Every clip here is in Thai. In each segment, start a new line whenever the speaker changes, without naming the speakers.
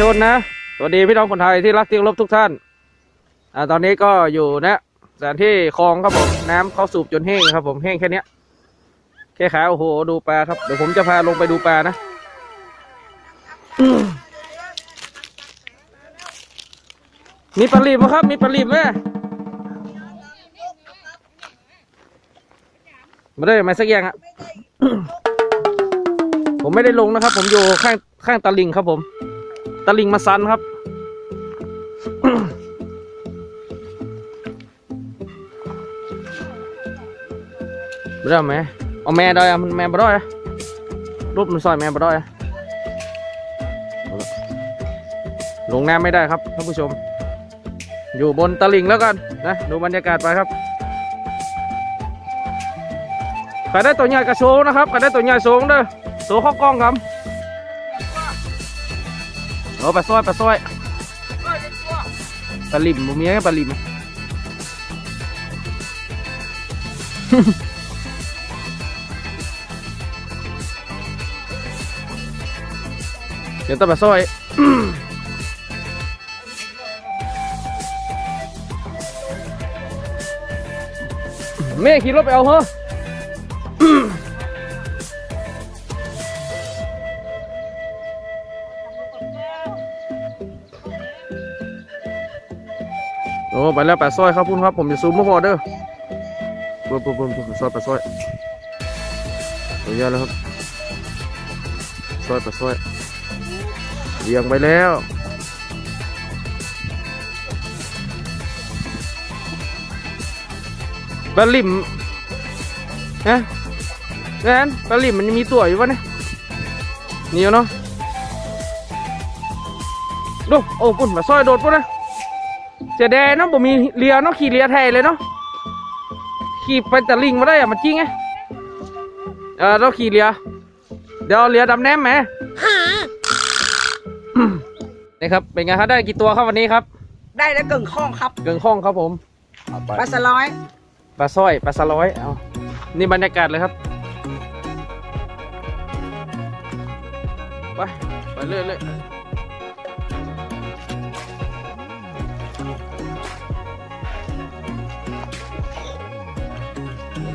ชนนะ สวัสดีพี่น้องคนไทยที่รักที่เคารพทุกท่านอ่าตอนนี้ก็อยู่นะสถานที่คลองครับผมน้ำเขาสูบจนแห้งครับผมแห้งแค่เนี้ยแค่ขาโอ้โหดูปลาครับเดี๋ยวผมจะพาลงไปดูปลานะมีปลาลีบไหมครับ มีปลาลีบไหมมาได้ไหมสักอย่างอะผมไม่ได้ลงนะครับ ผมอยู่ข้างข้างตะลิงครับผม ตะลิงมาซันครับไม่ได้ไหมเอาแม่ได้อะมันแม่บ่ได้อะรูปมันซอยแม่บ่ได้อะเอาละลงน้ำไม่ได้ครับท่านผู้ชม อยู่บนตะลิงแล้วกันนะดูบรรยากาศไปครับใครได้ตัวใหญ่กระโชงนะครับใครได้ตัวใหญ่สูงเด้อสูงข้อกล้องครับ เอาไปซอยไปซอยปลาลิมบ่มีไงปลาลิมเดี๋ยวต้องไปซอยแม่ขี่รถไปเอาเหรอ อ้ไปแล้วแปดซอยครับพุ่นครับ ผมจะซูมมาพอเด้อปุ๊บปุ๊บปุ๊บซอยแปดซอยเยอะแล้วครับซอยแปดซอยเบี่ยงไปแล้วปลาลิมนะแนนปลาลิมมันยังมีตัวอยู่วะเนี่ยนี่เนาะดูโอ้ปุ่นมาซอยโดดปุ่นนะ เสียแดงเนาะผมมีเรือเนาะขี่เรือไทยเลยเนาะขี่ไปแต่ลิงมาได้อะมันจริงไงเออเราขี่เรือ เดี๋ยวเอาเรือดำแนมไหมนี่ครับเป็นไงครับได้กี่ตัวครับวันนี้ครับ
ได้แล้วเกิ่งข้องครับ
เกิงข้องครับผมเอาไป
ปลาสร้อย
ปลาสร้อยปลาสร้อยเอานี่บรรยากาศเลยครับไปไปเรื่อยเ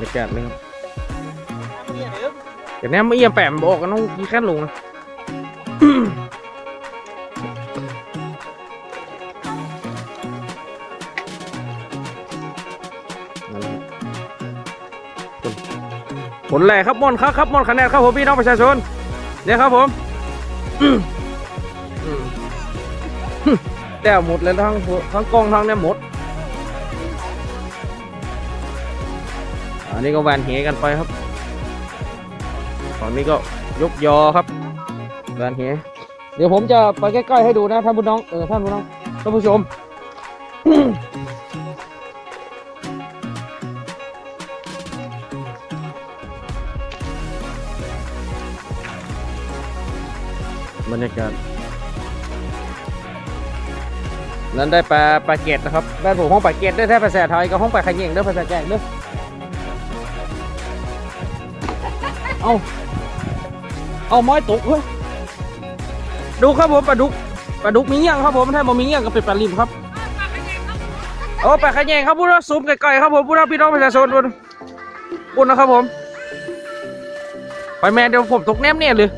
รื่อยบรรยากาศเลยครับเดี๋ยวนี้ไม่เอี่ยมแปมบอกกันต้องมีแค่ลงนะผลแหล่ครับมอนครับครับมอนคะแนนครับผมพี่น้องประชาชนเนี่ยครับผมอืมอืมแต่หมดเลยทั้งทั้งกล้องทั้งเนี่ยหมด นนี้ก็แวนเหกันไปครับฝั่งนี้ก็ยกยอครับแวนเหเดี๋ยวผมจะไปใกล้ๆให้ดูนะท่านผู้น้องเออท่านผู้น้องท่านผู้ชมบรรยากาศนั้นได้ปลาปลาเกตนะครับด้านผมห้องปลาเกตได้แท้ภาษาไทยกับห้องปลาขยิงด้วยภาษาแกงด้ว เอาเอาไม้ตกเฮ้ยดูครับผมปลาดุกปลาดุกมีเงี้ยงครับผมถ้าบ่มีเงี้ยงก็เป็นปลาลิมครับโอ้ปลาขยงครับพูดว่าซูมไกลๆครับผมพูดว่าพี่น้องประชาชนบุญบุญนะครับผมไปแม่เดี๋ยวผมตกแนมเนี่ยเลย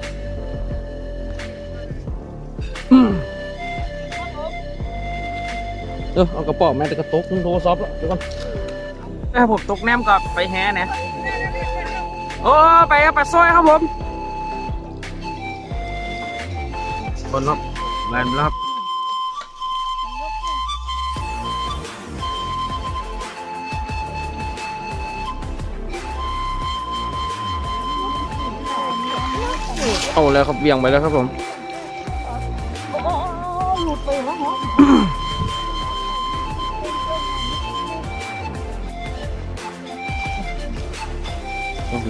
เออเอากระป๋องแม่แต่กระตกโทรศัพท์แล้วเดี๋ยวก่อนแม่ผมตกแนมกับไปแฮนะ โอ้ไปกับปลาซอยครับผมบนครับแลนด์แล้วครับเอาแล้วครับเบี่ยงไปแล้วครับผม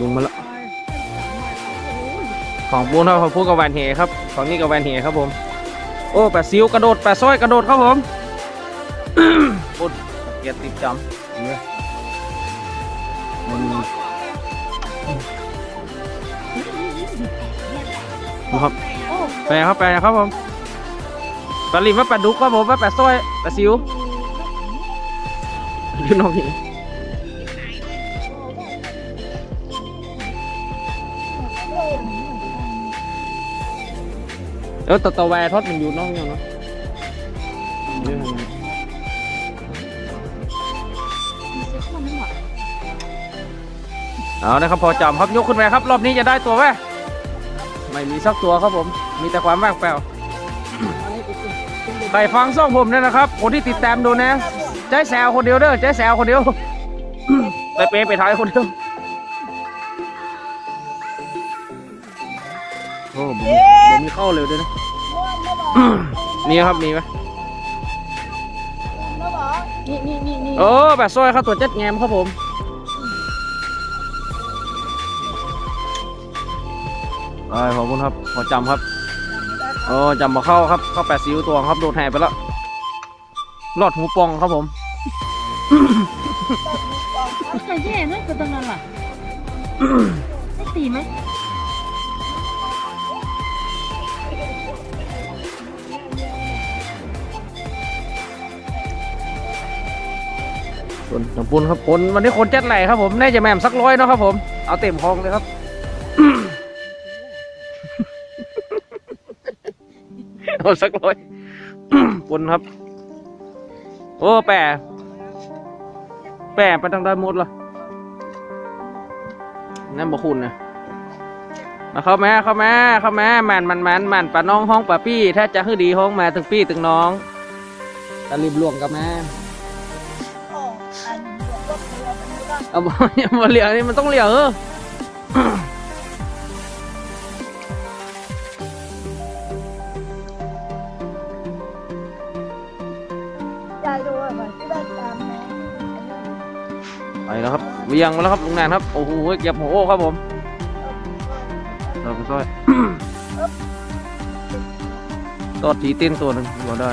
ลุ
งมาแล้วของปูนครับของปูกับแวนเหครับของนี่กับแวนเหครับผมโอ้แปดซิวกระโดดแปดซ้อยกระโดดครับผมปุดเกียรติดจำเนี่ยดูครับแปลครับแปลครับผมปลาลิมว่าปลาดุกครับผมว่าปลาสร้อยปลาซิวพี่นองพี่ เออตัวตัวแวทอดมันอยู่นองยังเนาะเรื่องอะเอานะครับพอจำครับยกขึ้นไปครับ รอบนี้จะได้ตัวไหมไม่มีสักตัวครับผม มีแต่ความว่างเปล่าใครฟังซ่องผมเนี่ยนะครับ คนที่ติดตามดูนะใจแซวคนเดียวเด้อใจแซวคนเดียวไปเปไปท้ายคนเดียว โอ้ผมผมมีเข้าเร็วด้วยนะ นี่ครับมีไหม
นี่นี่นี่นี่
โอ้แบบซอยครับตัวเจ็ดแงมครับผมไปขอบคุณครับ ขอจำครับโอ้จำมาเข้าครับ เข้าแปดสิวตัวครับ โดนแห่ไปแล้วรอดหูปองครับผม
ใส่แย่นะก็ตรงนั้นล่ะได้ตีไหม
ส่วนน้ำปุนครับคนวันนี้คนจัดไหลครับผมน่าจะแม่มสักร้อยเนาะครับผมเอาเต็มคลองเลยครับเอาสักร้อยปุนครับ โอ้แปะแปะไปทางด้านมดเหรอนั่นบ่คุณนะมาเข้าแม่เข้าแม่เข้าแม่แมนมันแมนแมนป้าน้องห้องป้าปี้ ถ้าจะให้ดีห้องมาถึงปี้ถึงน้องตะลิบลวงกับแม่ เอาบ่อย่ามาเหลียวนี่มันต้องเหลียวเออ
ใจด้วยมันที่ได้ตามแม่
ไปแล้วครับเวียงมาแล้วครับลุงแนนครับ โอ้โหเก็บหัวโอ้ครับผมเราไปซ้อยตอดทีเต้นตัวหนึ่งก็ได้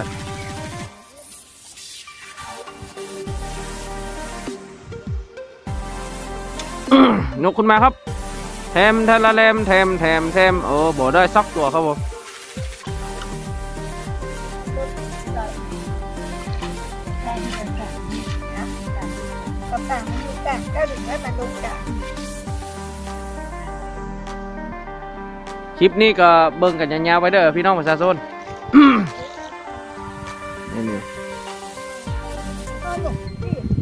ยกขึ้นมาครับแทมทะละเลมแทมแทมแทมโอ้บ่ได้สักตัวครับผม
กับต่างมันดูกันก็ถึงได้มาดูกัน
คลิปนี้ก็เบิ่งกันยาวๆไว้เด้อพี่น้องประชาชนนี่นี่
ก็หลงที่นี่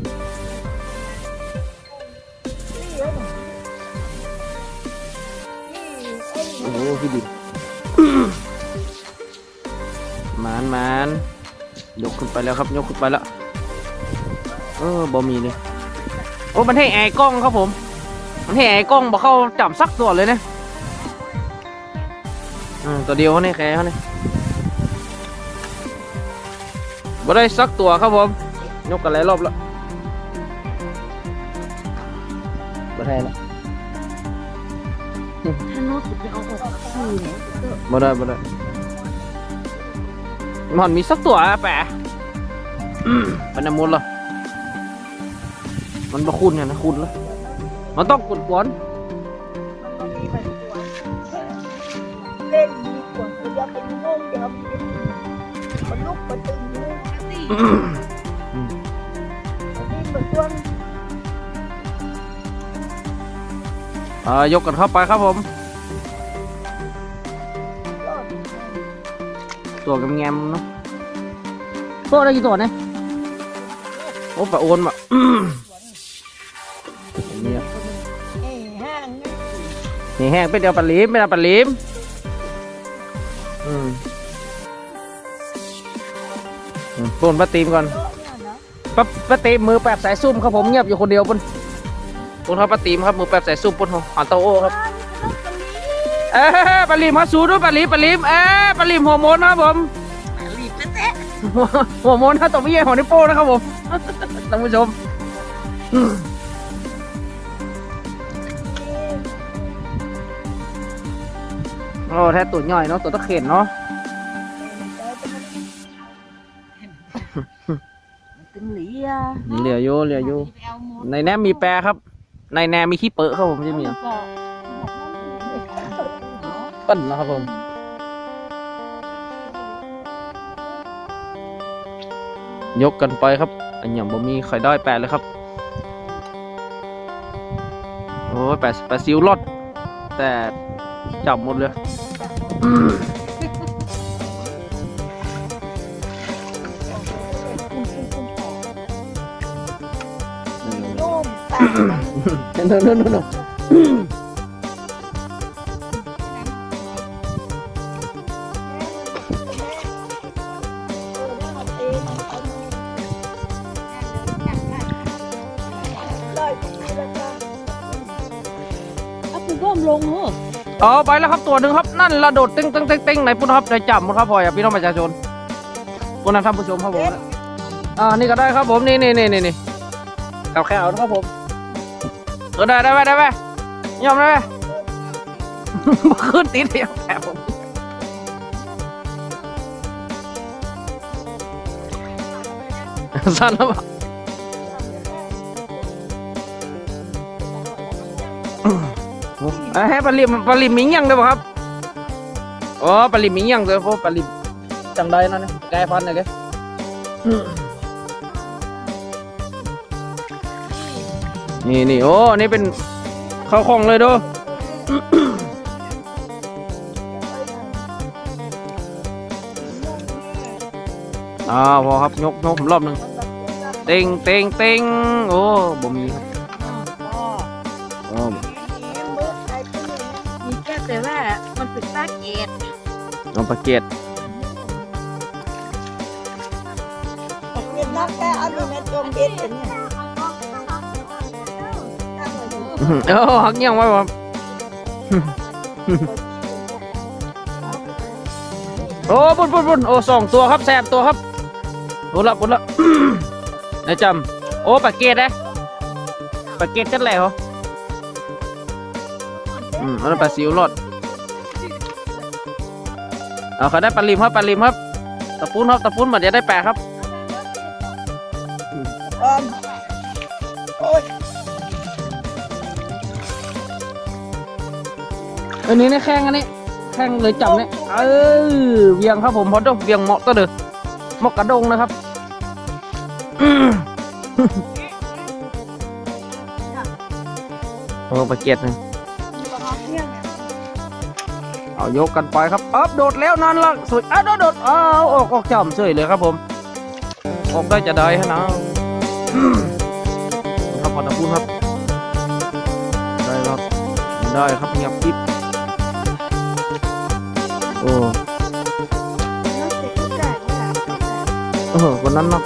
อ้
พี่ดิมานมานยกขึ้นไปแล้วครับยกขึ้นไปแล้ว เออบ่มีเลยโอ้มันให้แอร์กล้องครับผม มันให้แอร์กล้องบอกเข้าจับสักตัวเลยนะตัวเดียวเขาเนี่ยแค่เขาเนี่ยบ่ได้สักตัวครับผมยกกันหลายรอบแล้วบ่ได้แล้ว
ถ้าโน้ตจะเอาออกสื่อเนี่ยก็
บ่ได้บ่ได้มันมีสักตัวอะแปะเป็นน้ำมันเหรอมันบ่คุณเนี่ยนะคุณเหรอมันต้องกดกวน
มัน
อ่ายกกันเข้าไปครับผม
ยอด
ตัวกำแงมๆเนาะตัวได้กี่ตัวเนี่ยโอ้ปะโอนมาอืมเนี่ย
เอ้ห้าง
นี่แห้งเป็นเดียวปลาลิมเป็นเดียวปลาลิมอืมอืมปนปลาตีมก่อน
โต๊ะเนี่ยนะ
ปะปะตีมมือแปบสายซุ่มครับผมเงียบอยู่คนเดียวปน ปนครับปะตีมครับมือแปบสายซุ่มปนหัวหันเตาโอครับเอ้ยปลาลิมฮัสสูด้วยปลาลิมปลาลิมเอ้ยปลาลิมหัวโมนนะครับผม
รีบเต๊ะ
หัวหัวโมนถ้าตกไม่เยี่ยหัวนิ้วโป้งนะครับผมท่านผู้ชมอืมโอ้แท้ตัวย่อยเนาะตัวตะเข็นเนาะ
ตึงหลีอะ
เหลืออยู่เหลืออยู่
ไปเอาหมด
ในแนมมีแปรครับ ในแนมมีขี้เปอะครับผมใช่ไหมย
ก็
ปั้นนะครับผมยกกันไปครับ อันอย่างบ่มีใครได้แปดเลยครับ โอ้ยแปดแปดซิวรอดแต่จับหมดเลย no no no no
เอาปูก้มลงเหรอ
อ๋อไปแล้วครับตัวหนึ่งครับนั่นระโดดเต้งเต้งเต้งเต้งไหนปุ๊บครับได้จับมดครับพออย่าพี่น้องประชาชนพวกนั้นท่านผู้ชมครับผมอ่านี่ก็ได้ครับผมนี่นี่นี่นี่นี่กับแค่เอานะครับผม เออได้ได้ไหมได้ไหมยอมได้ไหม ขึ้นติดเดียวแค่ผมสั้นแล้วเปล่าเอ้ยให้ปลาลิมปลาลิมมียังด้วยป่ะครับอ๋อปลาลิมมียังด้วยพราะปลาลิมจังได้นั่นนี่กลายพันธุ์เลยแก นี่นี่โอ้นี่เป็นข้าวของเลยเดูอ่าพอครับยกยกผมรอบหนึ่งเต็งเต็งเต็งโอ้บ่มีครับโอ้
มีแค่แต่ว่ามันเป็นปลาเกต
เอาปลาเกต
เป็นนักแต่อันนี้แม่จมเบ็ดเนี่ย
อื้อหือ เอ้หักเงียงไว้บ่โอ้ปุ่นปุ่นปุ่นโอ้สองตัวครับแสบตัวครับโอ้ละปุ่นละนายจำโอ้ปลาเกตนะปลาเกตจัดแหล่เหรออืมอันนั้นปลาซิวรอดเอาเขาได้ปลาลิมครับปลาลิมครับตะปูนครับตะปูนเหมันจะได้แปะครับ
อั
นนี้นี่แข้งอันนี้แข้งเลยจับเนี่ยเออเวียงครับผมพอดเวียงเหมาะตัวเด้อเหมาะกระดงนะครับอื้อโอ้ปลาเกียดหนึ่งเอายกกันไปครับอัพโดดแล้วนั่นละสุดอ้าวโดดโดดอ้าออกออกจำเฉยเลยครับผมออกได้จะได้ฮะนะอื้อครับพอตะพูนครับ ได้ครับได้ครับเงียบกิ๊บ โอ้เออคนนั้นเนัก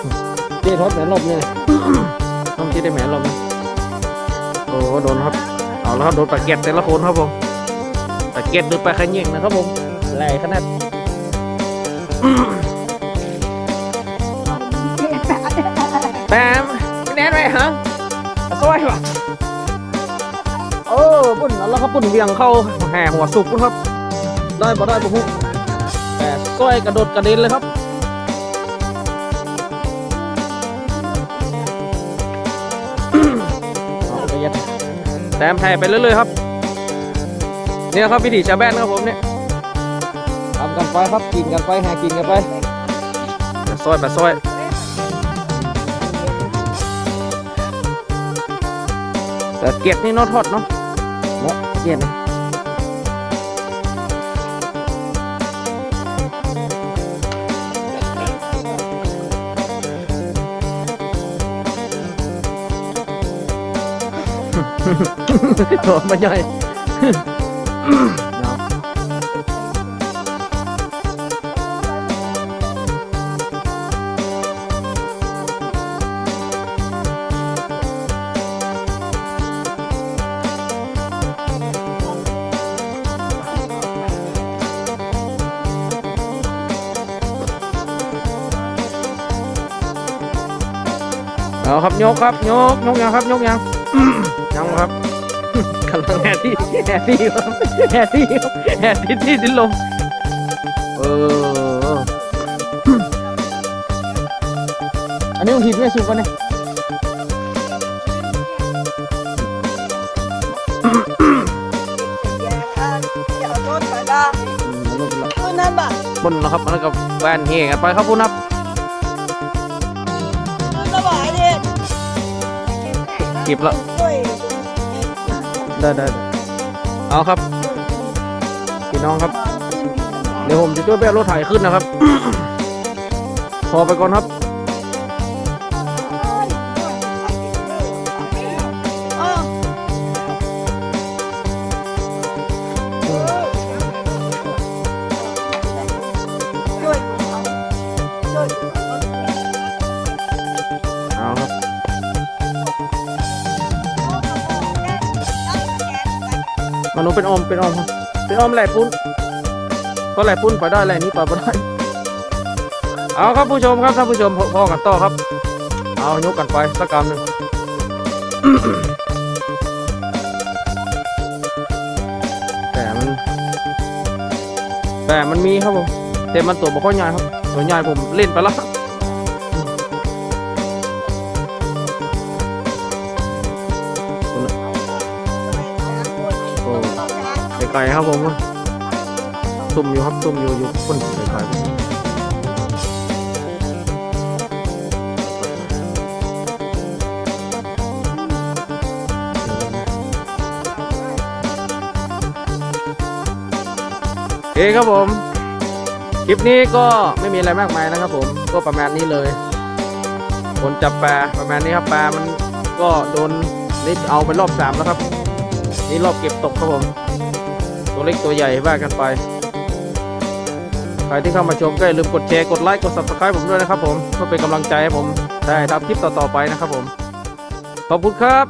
เจ๊ทอดแหมลมเนี่ยต้องที่ได้แหมลมนะโอ้โดนครับ เอาแล้วครับโดนปลาเก็ตแต่ละคนครับผมปลาเก็ตหรือปลาขยิงนะครับผมแหล่ขนาดแปมไม่แน่ไหมฮะปลาสร้อยวะโอ้ปุ่นแล้วครับปุ่นเวียงเข้าแห่หัวสุกปุ่นครับ ได้บ่ได้บ่ฮุแต่สร้อยกระโดดกระเด็นเลยครับเอาไปยัดแต้มแผ่ไปเรื่อยๆครับ เนี่ยครับวิถีชาวบ้านครับผมเนี่ยทำกันไปครับกินกันไปหากินกันไปแบบซอยแบบซอยแต่เก็บนี่เนอทอดเนาะเนาะเก็บนะโถมันใหญ่เอาครับยกครับยกยกยังครับยกยัง กำลังแฮตตี้แฮตตี้ครับแฮตตี้ครับแฮตตี้ที่ดินลมเออ อันนี้มันผิดไม่สุก
ปะ
เนี่
ยบ
นนะครับแล้วก็แวนเฮกันไปครับคุณครับเก็บแล้ว ได้ได้ไดเอาครับพี่น้องครับ เดี๋ยวผมจะช่วยแบกรถไถขึ้นนะครับ พอไปก่อนครับ
เป็
นอมเป็นอมเป็นอมแหล่ปุ้นก็แหล่ปุ้นไปได้แหล่นี้ไปไม่ได้ เอาครับผู้ชมครับท่านผู้ชมพ่อกันต่อครับ เอายกกันไปสักกำหนึ่งแต่มัน แต่มันมีครับผมแต่มันตัวบ่ค่อยใหญ่ครับ ตัวใหญ่ผมเล่นไปแล้ว ไกลๆครับผมซุ่มอยู่ครับซุ่มอยู่อยู่คนไกลๆโอเคครับผม คลิปนี้ก็ไม่มีอะไรมากมายนะครับผม ก็ประมาณนี้เลย คนจับปลาประมาณนี้ครับปลามันก็โดนนี่เอาไปรอบสามแล้วครับ นี่รอบเก็บตกครับผม ตัวเล็กตัวใหญ่ว่ากันไป ใครที่เข้ามาชมก็อย่าลืมกดแชร์กดไลค์กด subscribe ผมด้วยนะครับผมเพื่อเป็นกำลังใจให้ผมได้ทำคลิปต่อๆไปนะครับผม ขอบคุณครับ